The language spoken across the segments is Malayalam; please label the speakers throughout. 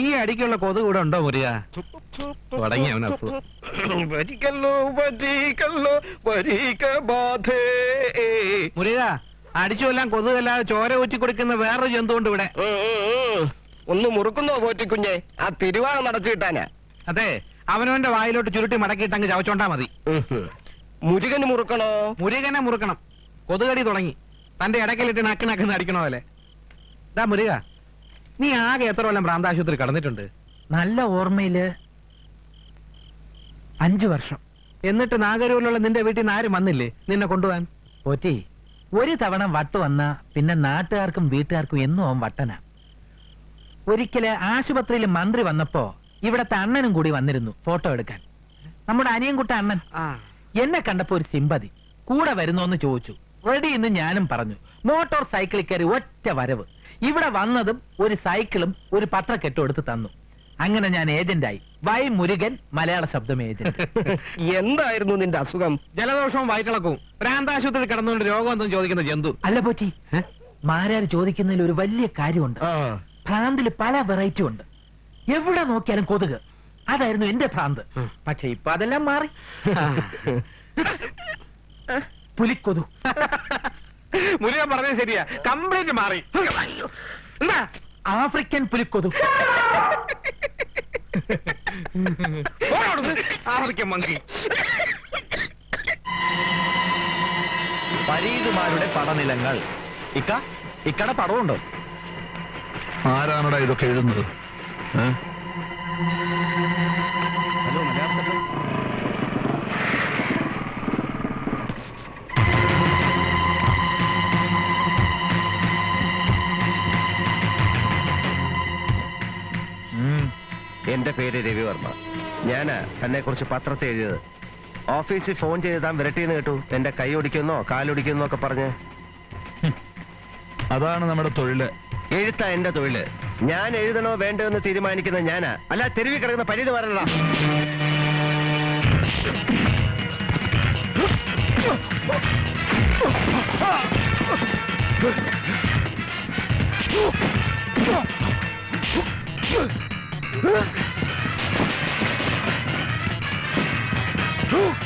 Speaker 1: ഈ അടിക്കുള്ള കൊതുക് ഇവിടെ ഉണ്ടോ മുറിയ തുടങ്ങി അവൻ
Speaker 2: വരിക്കല്ലോ വരിക്കല്ലോ വരിക ബാധേ.
Speaker 1: മുരുക അടിച്ചു കൊതുകല്ലാതെ ചോര ഊറ്റി കൊടുക്കുന്ന വേറൊരു ജന്തുണ്ട് ഇവിടെ.
Speaker 2: ഒന്ന് മുറുക്കുന്നോ പോറ്റിക്കുഞ്ഞെ ആ തിരുവാ നടച്ചു കിട്ടാനാ.
Speaker 1: അതെ അവനവന്റെ വായിലോട്ട് ചുരുട്ടി മടക്കിയിട്ട് അങ്ങ് ചവച്ചോണ്ടാ മതി.
Speaker 2: മുരുകന് മുറുക്കണോ?
Speaker 1: മുരുകനെ മുറുക്കണം. കൊതുകടി തുടങ്ങി. തന്റെ ഇടക്കലിട്ട് നക്കി നക്കുന്ന അടിക്കണോ പോലെ ഇതാ മുരുക. നീ ആകെ എത്ര കൊല്ലം പ്രാന്താശുപത്രി കടന്നിട്ടുണ്ട്?
Speaker 3: നല്ല ഓർമ്മയിൽ അഞ്ചു വർഷം.
Speaker 1: എന്നിട്ട് നാഗരൂരിലുള്ള നിന്റെ വീട്ടിൽ നിന്ന് ആരും വന്നില്ലേ? നിന്നെ കൊണ്ടുപോകാൻ?
Speaker 3: പോറ്റി ഒരു തവണ വട്ട് വന്ന പിന്നെ നാട്ടുകാർക്കും വീട്ടുകാർക്കും എന്നും അവൻ വട്ടന. ഒരിക്കൽ ആശുപത്രിയിൽ മന്ത്രി വന്നപ്പോ ഇവിടത്തെ അണ്ണനും കൂടി വന്നിരുന്നു ഫോട്ടോ എടുക്കാൻ. നമ്മുടെ അനിയൻകുട്ട അണ്ണൻ. എന്നെ കണ്ടപ്പോ ഒരു സിമ്പതി കൂടെ വരുന്നോന്ന് ചോദിച്ചു. റെഡി എന്ന് ഞാനും പറഞ്ഞു. മോട്ടോർ സൈക്കിളിൽ കയറി ഒറ്റ വരവ്. ഇവിടെ വന്നതും ഒരു സൈക്കിളും ഒരു പത്രക്കെട്ടും എടുത്ത് തന്നു. അങ്ങനെ ഞാൻ ഏജന്റായി. വൈ മുരുകൻ മലയാള ശബ്ദം ഏജന്റ്.
Speaker 2: എന്തായിരുന്നു നിന്റെ അസുഖം?
Speaker 1: ജലദോഷവും വയറ്റിളക്കവും. പ്രാന്താശുപത്രി കിടന്നുകൊണ്ട് രോഗം എന്തും ചോദിക്കുന്ന ജന്തു.
Speaker 3: അല്ല പോറ്റി മാരാർ ചോദിക്കുന്നതിൽ ഒരു വലിയ കാര്യമുണ്ട്. ഭ്രാന്തിൽ പല വെറൈറ്റി ഉണ്ട്. എവിടെ നോക്കിയാലും കൊതുക്. അതായിരുന്നു എന്റെ ഭ്രാന്ത്. പക്ഷെ ഇപ്പൊ അതെല്ലാം മാറി. പുലിക്കൊതു.
Speaker 1: മുരുകൻ പറഞ്ഞത് ശരിയാ. കംപ്ലീറ്റ് മാറി. എന്താ?
Speaker 3: ആഫ്രിക്കൻ പുലിക്കൊതു.
Speaker 1: African monkey.
Speaker 4: പരീതുമാരുടെ പടനിലങ്ങൾ. ഇക്ക ഇക്കട പടവുണ്ടോ?
Speaker 5: ആരാണടാ ഇതൊക്കെ എഴുതുന്നത്? ഏ?
Speaker 2: എന്റെ പേര് രവിവർമ്മ. ഞാൻ തന്നെ കുറിച്ച് പത്രത്തിൽ എഴുതിയത്. ഓഫീസിൽ ഫോൺ ചെയ്ത് താൻ വിരട്ടിന്ന് കേട്ടു. എന്റെ കൈ ഒടിക്കുന്നോ കാലൊടിക്കുന്നോ ഒക്കെ പറഞ്ഞ്.
Speaker 5: അതാണ് നമ്മുടെ തൊഴിൽ.
Speaker 2: എഴുത്താ എന്റെ തൊഴിൽ. ഞാൻ എഴുതണോ വേണ്ടോ എന്ന് തീരുമാനിക്കുന്ന ഞാനാ. അല്ല തെരുവി കിടക്കുന്ന പരീത് Oh!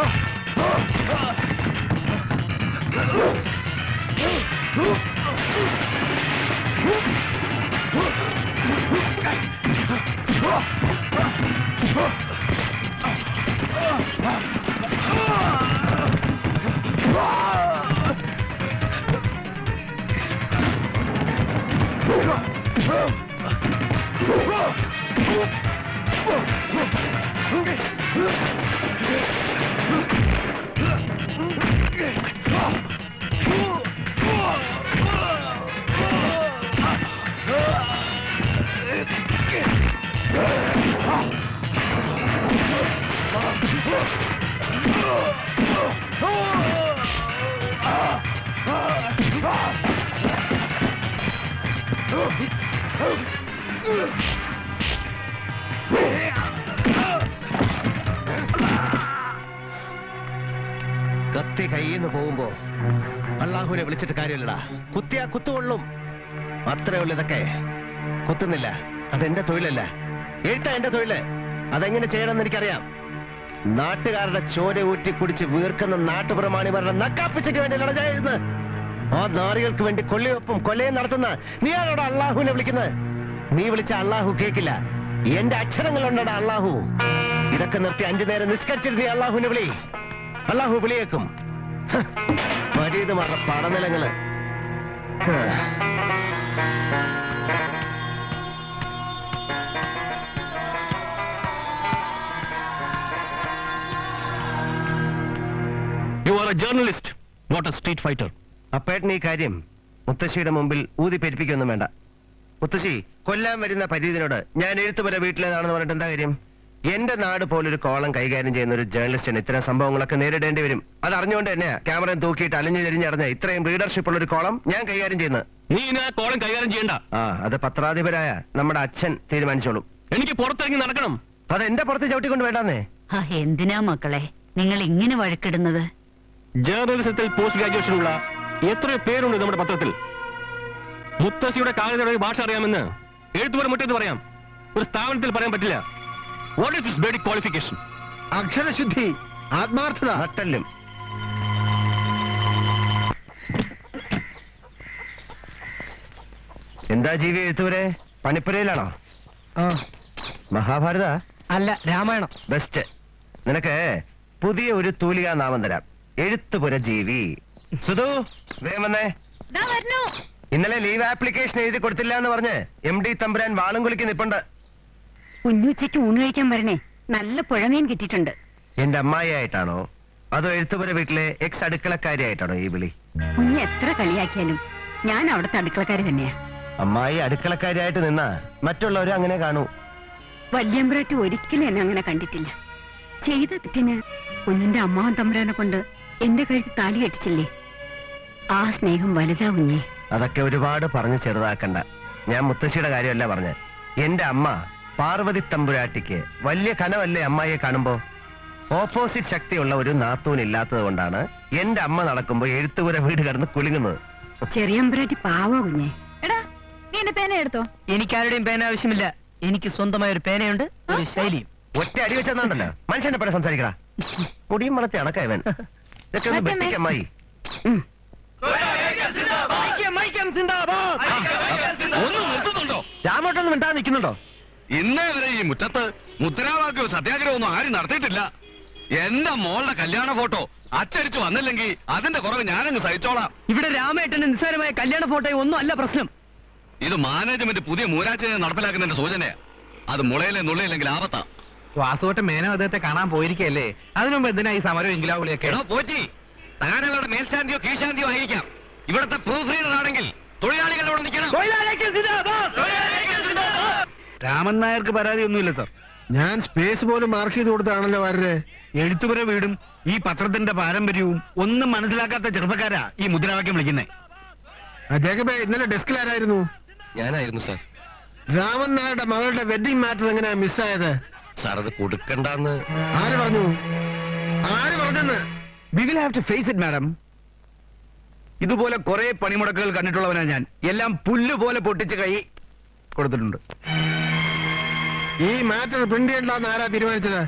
Speaker 2: Oh! Ugh! കത്തി കയ്യിൽ നിന്ന് പോകുമ്പോ അള്ളാഹുവിനെ വിളിച്ചിട്ട് കാര്യമില്ലടാ. കുത്തിയാ കുത്തുകൊള്ളും. അത്രേ ഉള്ളു ഇതൊക്കെ. കുത്തുന്നില്ല. അതെന്റെ തൊഴിലല്ല. എഴുത്താ എന്റെ തൊഴിൽ. അതെങ്ങനെ ചെയ്യണമെന്ന് എനിക്കറിയാം. നാട്ടുകാരുടെ ചോര ഊറ്റി കുടിച്ച് വീർക്കുന്ന നാട്ടുപ്രമാണിമാരുടെ നക്കാപ്പിച്ചയ്ക്ക് വേണ്ടി നടന്നത് ആ നാറികൾക്ക് വേണ്ടി കൊള്ളിയൊപ്പം കൊലയും നടത്തുന്ന നീ നീയാണോടാ അള്ളാഹുവിനെ വിളിക്കുന്നത്? നീ വിളിച്ച അള്ളാഹു കേക്കില്ല. എന്റെ അക്ഷരങ്ങളുണ്ടടാ അള്ളാഹു. ഇതൊക്കെ നിർത്തി അഞ്ചു നേരം നിസ്കരിച്ചിരുന്ന അള്ളാഹുവിനെ വിളി. അള്ളാഹു വിളിയേക്കും. മരീതുമാരുടെ പടനിലങ്ങൾ. ഹ്.
Speaker 5: You are a journalist not a street fighter
Speaker 2: അപ്പേട്ടൻ ഈ കാര്യം മുത്തശ്ശിയുടെ മുമ്പിൽ ഊതി പെരുപ്പിക്കൊന്നും വേണ്ട. മുത്തശ്ശി കൊല്ലാൻ വരുന്ന പരീതിനോട് ഞാൻ എഴുത്തുപുര വീട്ടിലേതാണെന്ന് പറഞ്ഞിട്ട് എന്താ കാര്യം? എന്റെ നാട് പോലൊരു കോളം കൈകാര്യം ചെയ്യുന്ന ഒരു ജേർണലിസ്റ്റിന് ഇത്തരം സംഭവങ്ങളൊക്കെ നേരിടേണ്ടി വരും. അത് അറിഞ്ഞുകൊണ്ട് തന്നെ ക്യാമറയും തൂക്കിയിട്ട് അലഞ്ഞു തിരിഞ്ഞറിഞ്ഞ ഇത്രയും റീഡർഷിപ്പ് ഉള്ള ഒരു കോളം ഞാൻ കൈകാര്യം ചെയ്യുന്നത്.
Speaker 6: നീ ഇനി ആ കോളം കൈകാര്യം ചെയ്യണ്ട.
Speaker 2: ആ അത് പത്രാധിപരായ നമ്മുടെ അച്ഛൻ തീരുമാനിച്ചോളും.
Speaker 6: എനിക്ക് പുറത്തിറങ്ങി നടക്കണം.
Speaker 2: അത് എന്റെ പുറത്ത് ചവിട്ടിക്കൊണ്ട് വേണ്ടാന്നേ?
Speaker 7: ആ, എന്തിനാ മക്കളെ? നിങ്ങൾ ഇങ്ങനെ വഴക്കിടുന്നത്?
Speaker 6: ജേർണലിസത്തിൽ പോസ്റ്റ് ഗ്രാജുവേഷൻ ഉള്ള എത്രയോ പേരുണ്ട് നമ്മുടെ പത്രത്തിൽ. മുത്തശ്ശിയുടെ കാലയുടെ ഭാഷ അറിയാമെന്ന് എഴുത്തുപോലെ മുറ്റത്ത് പറയാം. ഒരു സ്ഥാപനത്തിൽ പറയാൻ പറ്റില്ല. വാട്ട് ഇസ് ദിസ് ബേഡി ക്വാളിഫിക്കേഷൻ
Speaker 8: അക്ഷരശുദ്ധി ആത്മാർത്ഥത.
Speaker 2: നട്ടല്ലും എന്താ ജീവി എഴുത്തുവരെ? പണിപ്പുരയിലാണോ? മഹാഭാരത?
Speaker 3: അല്ല രാമായണം.
Speaker 2: ബെസ്റ്റ് നിനക്ക് പുതിയ ഒരു തൂലിക നാമം തരാം. എഴുത്തുപുര ജീവി. സുധു വേമന്നേ ഇന്നലെ ലീവ് ആപ്ലിക്കേഷൻ എഴുതി കൊടുത്തില്ല എന്ന് പറഞ്ഞ് എം ഡി തമ്പുരാൻ വാളും കുളിക്ക് നിപ്പുണ്ട്.
Speaker 7: കുഞ്ഞുച്ചയ്ക്ക് ഊണ് കഴിക്കാൻ വരണേ. നല്ല പുഴമീൻ കിട്ടിയിട്ടുണ്ട്.
Speaker 2: എന്റെ അമ്മായിയായിട്ടാണോ അതോ എഴുത്തുപുര വീട്ടിലെ എക്സ് അടുക്കളക്കാരിയായിട്ടാണോ ഈ വിളി?
Speaker 7: കുഞ്ഞ് എത്ര കളിയാക്കിയാലും ഞാൻ അവിടുത്തെ അടുക്കളക്കാരി തന്നെയാ.
Speaker 2: അമ്മായി അടുക്കളക്കാരിയായിട്ട് നിന്നാ മറ്റുള്ളവരും അങ്ങനെ കാണൂ.
Speaker 7: വല്യമ്പ്രാറ്റ് ഒരിക്കലും എന്നെ അങ്ങനെ കണ്ടിട്ടില്ല. ചെയ്ത തെറ്റിന് കുഞ്ഞിന്റെ അമ്മാവൻ തമ്പുരാനെ കൊണ്ട് എന്റെ കഴുത്ത് താലി കെട്ടിച്ചില്ലേ? ആ സ്നേഹം വലുതാ കുഞ്ഞേ
Speaker 2: അതൊക്കെ ഒരുപാട് പറഞ്ഞ് ചെറുതാക്കണ്ട. ഞാൻ മുത്തശ്ശിയുടെ കാര്യമല്ല പറഞ്ഞ എന്റെ അമ്മ പാർവതി തമ്പുരാട്ടിക്ക് വലിയ കനവല്ലേ അമ്മായിയെ കാണുമ്പോ? ഓപ്പോസിറ്റ് ശക്തിയുള്ള ഒരു നാത്തൂൻ ഇല്ലാത്തത് കൊണ്ടാണ് എന്റെ അമ്മ നടക്കുമ്പോ എഴുത്തുപുര വീട് കിടന്ന് കുലുങ്ങുന്നത്.
Speaker 7: ചെറിയമ്പുരാട്ടി പാവോ കുഞ്ഞേ?
Speaker 9: എടാ നീ എന്റെ പേന എടുത്തോ?
Speaker 3: എനിക്കാരുടെയും പേന ആവശ്യമില്ല. എനിക്ക് സ്വന്തമായ ഒരു പേനയുണ്ട് ഒരു ശൈലിയും.
Speaker 2: ഒറ്റ അടി വെച്ചെന്നുണ്ടല്ലോ മനുഷ്യന്റെ പേരെ സംസാരിക്കടാ. പൊടിയും വളർത്തി അണക്കവൻ ഇതൊക്കെ ഒന്ന് രാമോട്ടൊന്നും മിണ്ടാതെ നിൽക്കുന്നുണ്ടോ?
Speaker 6: ഇന്നേ വരെ ഈ മുറ്റത്ത് മുദ്രാവാക്യവും സത്യാഗ്രഹവും ഒന്നും ആരും നടത്തിയിട്ടില്ല. എന്റെ മോളുടെ കല്യാണ ഫോട്ടോ അച്ചടിച്ചു വന്നില്ലെങ്കിൽ അതിന്റെ കുറവ് ഞാനങ്ങ് സഹിച്ചോളാം.
Speaker 3: ഇവിടെ രാമേട്ടന്റെ നിസ്സാരമായ കല്യാണ ഫോട്ടോ ഒന്നും അല്ല പ്രശ്നം.
Speaker 6: ഇത് മാനേജ്മെന്റ് പുതിയ മൂരാച്ചനെ നടപ്പിലാക്കുന്നതിന്റെ സൂചനയാ. അത് മുളയിലെ നുള്ളയില്ലെങ്കിൽ ആപത്താ.
Speaker 8: വാസുവട്ട മേനോ അദ്ദേഹത്തെ കാണാൻ പോയിരിക്കല്ലേ അതിനുമുമ്പ് എന്തിനാ ഈ സമരം എങ്കിലാവുളിയൊക്കെ
Speaker 6: പോറ്റി താനവരുടെ മേൽശാന്തിയോ കീഴ്ശാന്തിയോ ആയിരിക്കാം. ഇവിടുത്തെ പ്രൂഫ് റീഡർ ആണെങ്കിൽ തൊഴിലാളികളോട് നിൽക്കണം.
Speaker 8: രാമൻ നായർക്ക് പരാതിയൊന്നുമില്ല സാർ. ഞാൻ സ്പേസ് പോലും മാർക്ക് ചെയ്ത് കൊടുത്താണല്ലോ വരരെ. എഴുത്തുപുര വീടും ഈ പത്രത്തിന്റെ പാരമ്പര്യവും ഒന്നും മനസ്സിലാക്കാത്ത ചെറുപ്പക്കാരാ ഈ മുദ്രാവാക്യം വിളിക്കുന്നേ. ജേക്കബേ ഇന്നലെ ഡെസ്കിലാരായിരുന്നു
Speaker 2: ഞാനായിരുന്നു സാർ.
Speaker 8: രാമൻ നായരുടെ മകളുടെ വെഡിങ് മാറ്റർ എങ്ങനെയാ മിസ്സായത്
Speaker 2: സാർ അത് കൊടുക്കണ്ടെന്ന്.
Speaker 8: ആര് പറഞ്ഞു? ആര് പറഞ്ഞെന്ന്? We will have to face it madam ഇതുപോലെ കുറെ പണിമുടക്കുകൾ കണ്ടിട്ടുള്ളവനാണ് ഞാൻ. എല്ലാം പുല്ല് പോലെ പൊട്ടിച്ച് കൈ കൊടുത്തിട്ടുണ്ട്. ഈ മാറ്റർ പ്രിന്റ് ചെയ്യണ്ടെന്ന് ആരാ തീരുമാനിച്ചത്?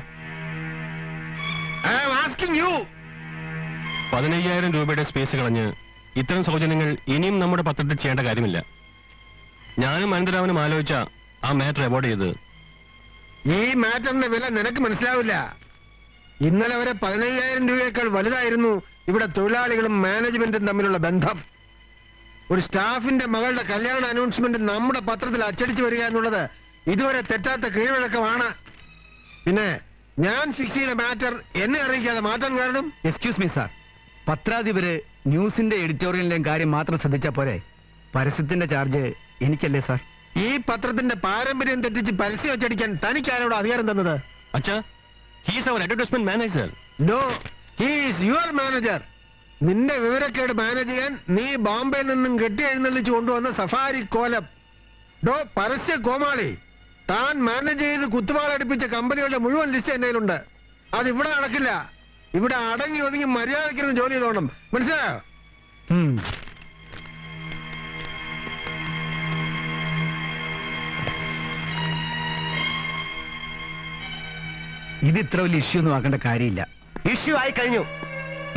Speaker 6: പതിനയ്യായിരം രൂപയുടെ സ്പേസ് കളഞ്ഞ് ഇത്തരം സൗജന്യങ്ങൾ ഇനിയും നമ്മുടെ പത്രത്തിൽ ചെയ്യേണ്ട കാര്യമില്ല. ഞാനും അനന്തരാമനും ആലോചിച്ച ആ മാറ്റർ അവോർഡ് ചെയ്തത്
Speaker 8: ഈ മാറ്ററിന്റെ വില നിനക്ക് മനസ്സിലാവില്ല. ഇന്നലെ വരെ പതിനയ്യായിരം രൂപയേക്കാൾ വലുതായിരുന്നു ഇവിടെ തൊഴിലാളികളും മാനേജ്മെന്റും തമ്മിലുള്ള ബന്ധം. ഒരു സ്റ്റാഫിന്റെ മകളുടെ കല്യാണ അനൗൺസ്മെന്റ് നമ്മുടെ പത്രത്തിൽ അച്ചടിച്ചു വരിക എന്നുള്ളത് ഇതുവരെ തെറ്റാത്ത കീഴ്വഴക്കമാണ്. പിന്നെ ഞാൻ ഫിക്സ് ചെയ്ത മാറ്റർ എന്നെ അറിയിക്കാതെ മാറ്റാൻ കാരണം? എക്സ്ക്യൂസ് മീ സാർ പത്രാധിപര് ന്യൂസിന്റെ എഡിറ്റോറിയലിന്റെയും കാര്യം മാത്രം ശ്രദ്ധിച്ചാൽ പോരെ? പരസ്യത്തിന്റെ ചാർജ് എനിക്കല്ലേ സാർ ഈ പത്രത്തിന്റെ പാരമ്പര്യം തെറ്റിച്ച് പരസ്യം വെച്ചടിക്കാൻ തനിക്ക് ആരോട് അധികാരം തന്നത്?
Speaker 6: അച്ഛാ he's our advertisement manager
Speaker 8: no he's your manager നിന്റെ വിവരക്കേട് മാനേജ് ചെയ്യാൻ നീ ബോംബെയിൽ നിന്നും കെട്ടി എഴുന്നള്ളിച്ചു കൊണ്ടുവന്ന സഫാരി കോലം. ഡോ പരസ്യ കോമാളി. താൻ മാനേജ് ചെയ്ത് കുത്തുവാളടിപ്പിച്ച കമ്പനികളുടെ മുഴുവൻ ലിസ്റ്റ് എന്റെ ഉണ്ട് അത് ഇവിടെ നടക്കില്ല. ഇവിടെ അടങ്ങി ഒതുങ്ങി മര്യാദയ്ക്കിരുന്ന് ജോലി ചെയ്തോണം. മനസ്സിലായോ. ഇത് ഇത്ര വലിയ ഇഷ്യൂ ഒന്നും ആക്കേണ്ട കാര്യമില്ല.
Speaker 2: ഇഷ്യൂ ആയി കഴിഞ്ഞു.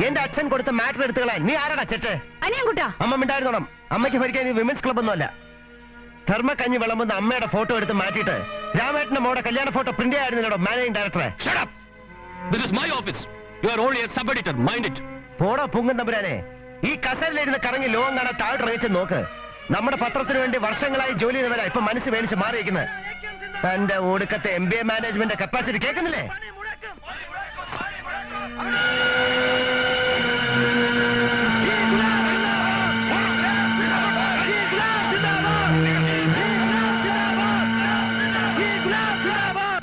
Speaker 2: എന്റെ അച്ഛൻ കൊടുത്ത മാറ്റർ എടുത്തുകളെ നീ ആരാടാ ചെറ്റ്?
Speaker 9: അനിയൻകുട്ടാ.
Speaker 2: അമ്മ മിണ്ടായിരുന്നോണം അമ്മയ്ക്ക് ഭരിക്കാൻ ഈ വിമൻസ് ക്ലബ് ഒന്നുമല്ല. ധർമ്മക്കഞ്ഞി വിളമ്പുന്ന അമ്മയുടെ ഫോട്ടോ എടുത്ത് മാറ്റിയിട്ട് രാമേട്ടന്റെ മോടെ കല്യാണ ഫോട്ടോ പ്രിന്റ് ആയിരുന്നല്ലോ മാനേജിംഗ് ഡയറക്ടറെ
Speaker 6: Shut up! This is my office. You are only a sub-editor. Mind it.
Speaker 2: പോടാ പുങ്കം തമ്പുരാനെ ഈ കസലിലിരുന്ന് കറങ്ങി ലോകം കാണാൻ താഴോട്ട് നോക്ക് നമ്മുടെ പത്രത്തിന് വേണ്ടി വർഷങ്ങളായി ജോലി ചെയ്തവരാ ഇപ്പൊ മനസ്സ് മേടിച്ച് മാറിയിരിക്കുന്നത് തന്റെ ഒടുക്കത്തെ M B A management capacity കേൾക്കുന്നില്ലേ